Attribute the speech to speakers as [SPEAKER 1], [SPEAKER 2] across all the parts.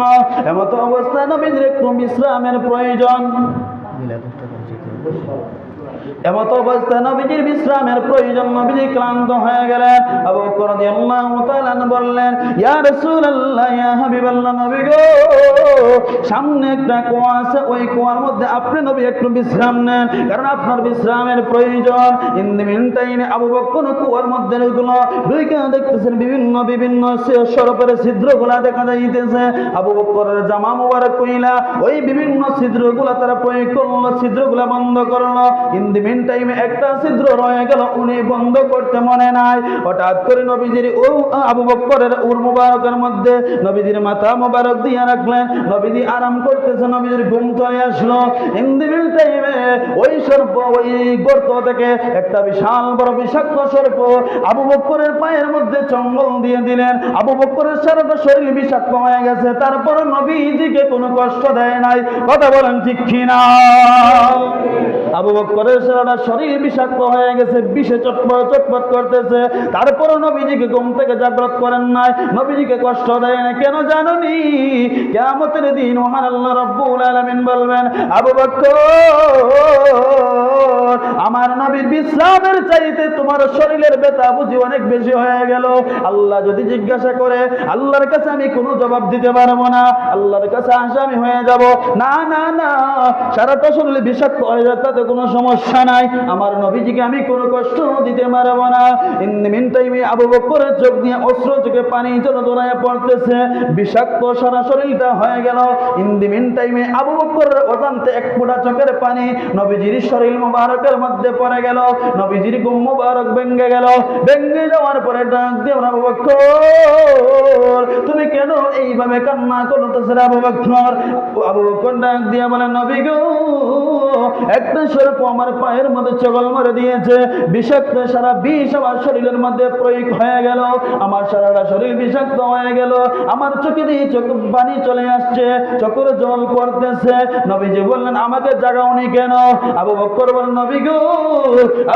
[SPEAKER 1] জন্য এমত অবস্থায় নবীদের একটু বিশ্রামের প্রয়োজন। এমত নবীজির বিশ্রামের প্রয়োজন, নবীজি ক্লান্ত হয়ে গেলেন। আবু বললেন, ইয়া ইয়া নবী গো, সামনে একটা কুয়া আছে, ওই কুয়ার মধ্যে আপনি নবী একটু বিশ্রাম নেন, কারণ আপনার বিশ্রামের প্রয়োজন। ইন আবু বকর কুয়ার মধ্যে ঢুকে দেখতেছেন বিভিন্ন বিভিন্ন সরপের ছিদ্রগুলা দেখা যাইতেছে। আবু বকরের জামা মুবারক কইলা ওই বিভিন্ন ছিদ্রগুলা তারা প্রয়োগ করল, ছিদ্রগুলা বন্ধ করল। ইন টাইমে একটা ছিদ্র রয়ে গেল, উনি বন্ধ করতে মনে নাই। হঠাৎ করে নবীজির ও আবু বকরের উর মুবারকের মধ্যে নবীজির মাথা মুবারক দিয়ে রাখলেন। নবীজি আরাম করতেছে, নবীজির ঘুম চলে আসলো। টাইমে ওই সর্প, ওই গর্ত থেকে একটা বিশাল বড় বিষাক্ত সর্প আবু বকরের পায়ের মধ্যে চঙ্গল দিয়ে দিলেন। আবু বকরের সারাটা শরীর বিষাক্ত হয়ে গেছে। তারপর নবীজিকে কোনো কষ্ট দেয় নাই। কথা বলেন ঠিক কিনা? আবু বকরের সারাটা শরীর বিষাক্ত হয়ে গেছে, বিষে চটপট চটপট করতেছে। তারপরও নবীজিকে ঘুম থেকে জাগ্রত করেন নাই। নবীজিকে কষ্ট দেয় না। কেন জানুনি? কেমতের দিন মহান আল্লাহ রব্বুল আলামিন বলবেন, আবু বকর, আমার নবীর বিশ্রামের চাইতে তোমার শরীরের ব্যথা বুঝি অনেক বেশি হয়ে গেল। আল্লাহ যদি জিজ্ঞাসা করে, আল্লাহর কাছে আমি কোনো জবাব দিতে পারব না? আল্লাহর কাছে আসামি হয়ে যাব? না না না, সারাটা শরীর বিষাক্ত হয়ে যায় তাতে কোনো সমস্যা নাই, আমার নবীজিকে আমি কোনো কষ্ট দিতে পারব না। আবু বকরের চোখ দিয়ে অস্ত্র চোখে পানি যেন দৌড়ায় পড়তেছে। বিষাক্ত সারা শরীরটা হয়ে গেল। ইন দি মিন টাইমে আবু বকরের অজান্তে এক ফোঁটা চোখের পানি নবীজির শরীর মুবারকের মধ্যে পড়ে গেল। নবীজির গুম মোবারক ভেঙ্গে গেল। ভেঙ্গে যাওয়ার পরে ডাক দিয়ে আবু বকর। তুমি কেন এইভাবে কান্না করো? করতেছে আবু বকর আবু বকর ডাক দিয়ে বলে, নবী গো, একটা সর্প আমার পায়ের মধ্যে চগল মারে দিয়েছে। বিষাক্ত সারা বিষ আমার শরীরের মধ্যে প্রয়োগ হয়ে গেল। আমার সারাটা শরীর বিষাক্ত হয়ে গেল। আমার চোখে দিয়ে চোখ পানি চলে আসছে, চোখের জল পড়তেছে। নবীজি বললেন, আমাকে জাগাওনি কেন? আবু বকর বলেন নবী গো,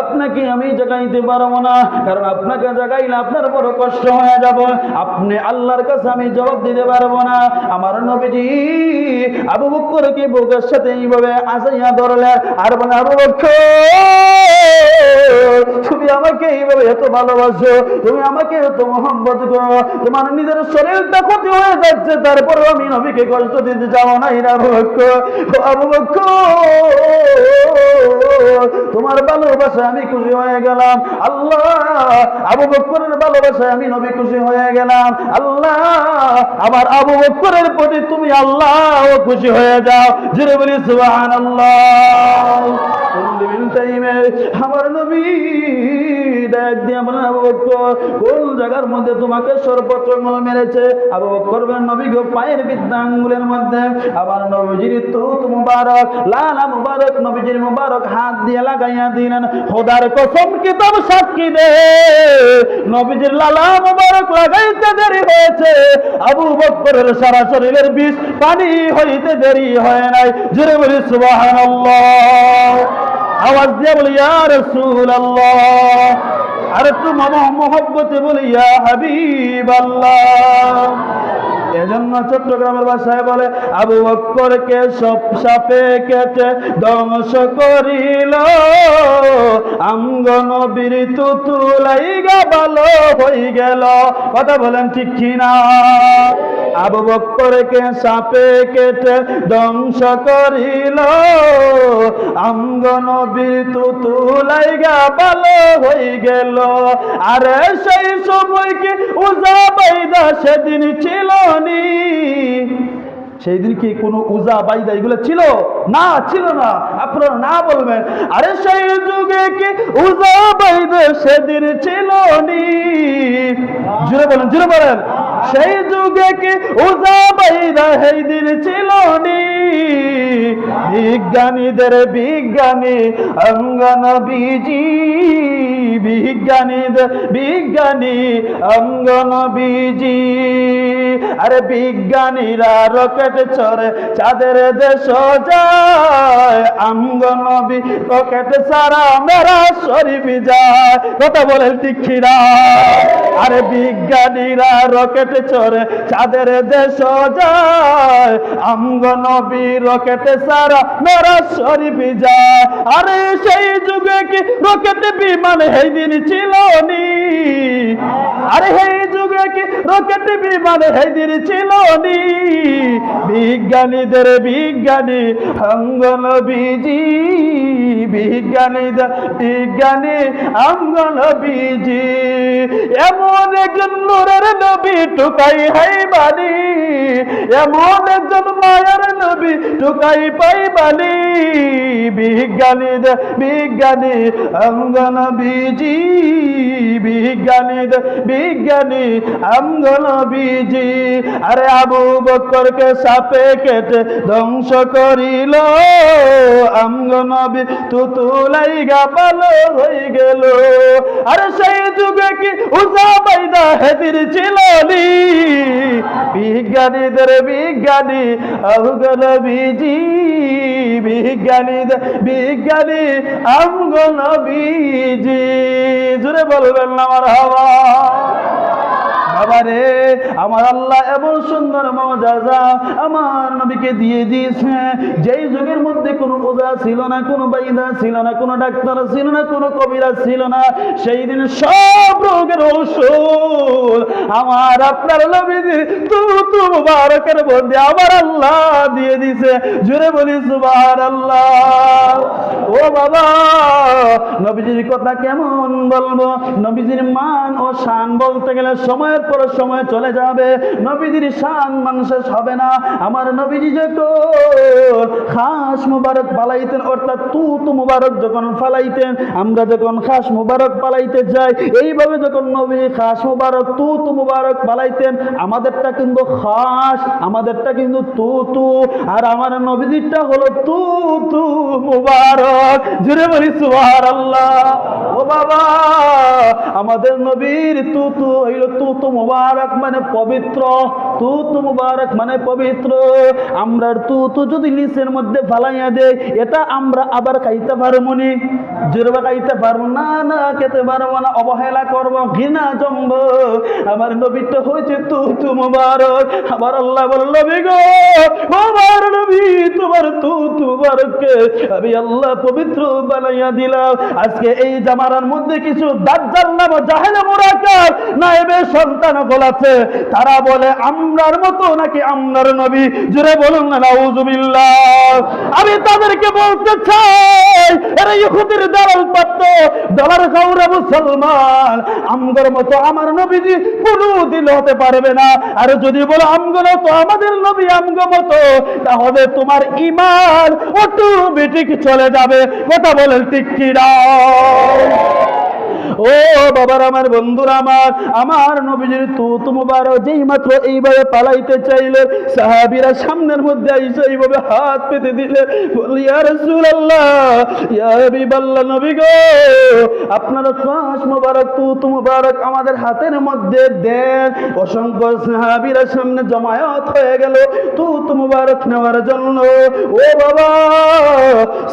[SPEAKER 1] আপনাকে আমি জাগাইতে পারব না। কারণ আপনাকে জাগাইলে আপনার বড় কষ্ট হয়ে যাব। আপনি আল্লাহর কাছে আমি জবাব দিতে পারব না। আমার নবীজি আবু বকরকে বুকের সাথে এইভাবে আসাইয়া ধরলেন। আর বলে, আবু বকর তুমি আমাকে এইভাবে এত ভালোবাসো, তুমি আমাকে এত মোহাম্মত করো। তোমার নিজের শরীরটা ক্ষতি হয়ে যাচ্ছে, তারপরেও আমি নবীকে কষ্ট দিতে যাব না আবু বকর আবু বকর তোমার ভালোবাসায় আমি খুশি হয়ে গেলাম। আল্লাহ, আবু বকরের ভালোবাসায় আমি নবী খুশি হয়ে গেলাম। আল্লাহ, আমার আবু বকরের প্রতি তুমি আল্লাহ খুশি হয়ে যাও। জিরে বলি, সুবহানাল্লাহ। আমার নবী জায়গার মধ্যে তোমাকে সর্বোচ্চ মেরেছে? আবু বকর নবী গো, পায়ের বিদ্যা মধ্যে। আবার নবীজির তো মুবারক, লালা মুবারক, নবীজির মুবারক হাত দিয়ে লাগাইয়া দিলেন, খোদার কসম কিতাব সাক্ষী দে। নবীজির লালা মুবারক লাগাইতে দেরি হয়েছে। আবু বকরের সারা শরীরের বিষ পানি হইতে দেরি হয় নাই। জুড়ে বলি, সুবহানাল্লাহ। আওয়াজ দিয়ে বলি, ইয়া রাসূলুল্লাহ। আর একটু মোহব্বতে বলি ইয়া হাবিবাল্লাহ। এজন্য চট্টগ্রামের ভাষায় বলে, আবু বক্করকে সব সাপে কেটে ধ্বংস করিল। আঙ্গন বীর তুতুলাই গা ভালো হয়ে গেল। কথা বলেন ঠিক কিনা আবু বক্করকে সাপে কেটে ধ্বংস করিল। আঙ্গন বীর তুলাই গা ভালো হয়ে গেল। আরে সেই সময় কি উজা বাইদা সেদিন ছিল নি সেই দিন কি কোনো উজা বাইদা এগুলো ছিল? না ছিল না। আপনারা না বলবেন। আরে সেই যুগে কি উজা বাইদা সেদিন ছিল নি জুড়ে বলেন জুড়ে বলেন। সেই যুগে কি উজা সেই দিন ছিল বিজ্ঞানীদের বিজ্ঞানী, অঙ্গন বিজি। বিজ্ঞানীদের বিজ্ঞানী, অঙ্গন বিজি। আরে বিজ্ঞানীরা রকেট চড়ে চাঁদের দেশ যায়। অঙ্গনবী রকেট সারা মেরা শরীফ যায়। কথা বলে দীক্ষিরা আরে বিজ্ঞানীরা রকেট চড়ে, চাঁদের দেশ যায়। আমগ নবী রকেটে সারা মেরা শরীফ যায়। আরে সেই যুগে কি রকেটে বিমান এই দিন ছিল নি? আরে এই যুগে কি রকেট বিমান এই দিন ছিল নি? বিজ্ঞানীদের বিজ্ঞানী অঙ্গন বিজি বিজ্ঞানীদের বিজ্ঞানী অঙ্গন বিজি এমন একজন নূরের নবী টুকাই হাই বানি এমন একজন মায়ের নবী টুকাই পাই বানি বিজ্ঞানীদের বিজ্ঞানী অঙ্গন বিজি বিজ্ঞানীদের বিজ্ঞানী অঙ্গন বিজি আরে আবু বকরকে সাপে কেটে ধ্বংস করিল। অঙ্গন বি তুতুলাই গাপালো হয়ে গেল। আরে সেই যুগে কি উজা বাইদা হেদির ছিল বিজ্ঞানীদের বিজ্ঞানী অঙ্গন বিজি বিজ্ঞানীদের বিজ্ঞানী অঙ্গন বিজি। জুড়ে বলবেন আমার হাওয়া। আমার আল্লাহ এমন সুন্দর মজাজা আমার নবীকে দিয়ে দিয়েছে। যেই যুগের মধ্যে কোনো ওজা ছিল না, কোনো বাইদা ছিল না, কোনো ডাক্তার ছিল না, কোনো কবিরা ছিল না, সেই দিন সব রোগের আমার আপনার নবী তু তু মুবারকের মধ্যে আমার আল্লাহ দিয়ে দিছে। জুড়ে বলি সুবাহ আল্লাহ ও বাবা, নবীজির কথা কেমন বলব? নবীজির মান ও শান বলতে গেলে সময়ের পর সময় চলে যাবে। নবীজির শান মান শেষ হবে না। আমার নবীজি যখন খাস মুবারক পালাইতেন অর্থাৎ তু তু মুবারক যখন ফালাইতেন, আমরা যখন খাস মুবারক পালাইতে যাই, এইভাবে যখন নবী খাস মুবারক তু তু মুবারক পালাইতেন আমাদেরটা কিন্তু খাস, আমাদেরটা কিন্তু তু তু আর আমার নবীদিরটা হলো তু তু মুবারক। জুড়ে বলি সুবার আল্লাহ ও বাবা, আমাদের নবীর তু তু হইল তু তু মুবারক মানে পবিত্র। তু তু মুবারক মানে পবিত্র। আমরার তু তু যদি নিচের মধ্যে ফালাইয়া দেয়, এটা আমরা আবার খাইতে পারব নি। জোরবা খাইতে পারব না না খেতে পারব না, অবহেলা করব, ঘৃণা জম্ব। আমার নবীটা হয়েছে তু তু মুবারক। আমার আল্লাহ বলল, নবী গো আমার নবী মুবারককে আমি আল্লাহ পবিত্র বানাইয়া দিলাম। আজকে এই জামানার মধ্যে কিছু দাজ্জাল নাম জাহেলে মুরাকাব নাইবে সন্তান আছে। তারা বলে, আমরার মতো নাকি আমরার নবী? জুড়ে বলুন না নাউজুবিল্লাহ। আমি তাদেরকে বলতে চাই, এরা ইহুদির দালাল পাত্র ডলার খাউরা মুসলমান আমগর মতো আমার নবীজি কোনো দিল হতে পারবে না। আর যদি বলো আমগর মতো আমাদের নবী, আমগ মতো, তাহলে তোমার ইমান অটোমেটিক চলে যাবে। কথা বলেন ঠিক ও বাবার আমার বন্ধুরা আমার আমার নবীজির তু তুমবার যেই মাত্র এইভাবে পালাইতে চাইলে, সাহাবিরা সামনের মধ্যে আইসে এইভাবে হাত পেতে দিলে নবী গো শ্বাস আমাদের হাতের মধ্যে দেন। অসংখ্য সাহাবিরা সামনে হয়ে গেল নেওয়ার জন্য। ও বাবা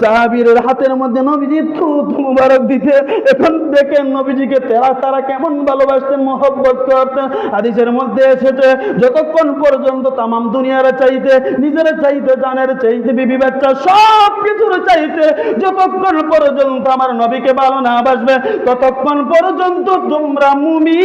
[SPEAKER 1] সাহাবীর হাতের মধ্যে নবীজি তু মুবারক দিতে এখন দেখেন নবীজিকে, তারা তারা কেমন ভালোবাসতেন, মহব্বত করতেন। হাদিসের মধ্যে এসেছে, যতক্ষণ পর্যন্ত তামাম দুনিয়ার চাইতে, নিজের চাইতে, জানের চাইতে, বিবি বাচ্চা সব কিছুর চাইতে, যতক্ষণ পর্যন্ত আমার নবীকে ভালো না বাসবে, ততক্ষণ পর্যন্ত তোমরা মুমি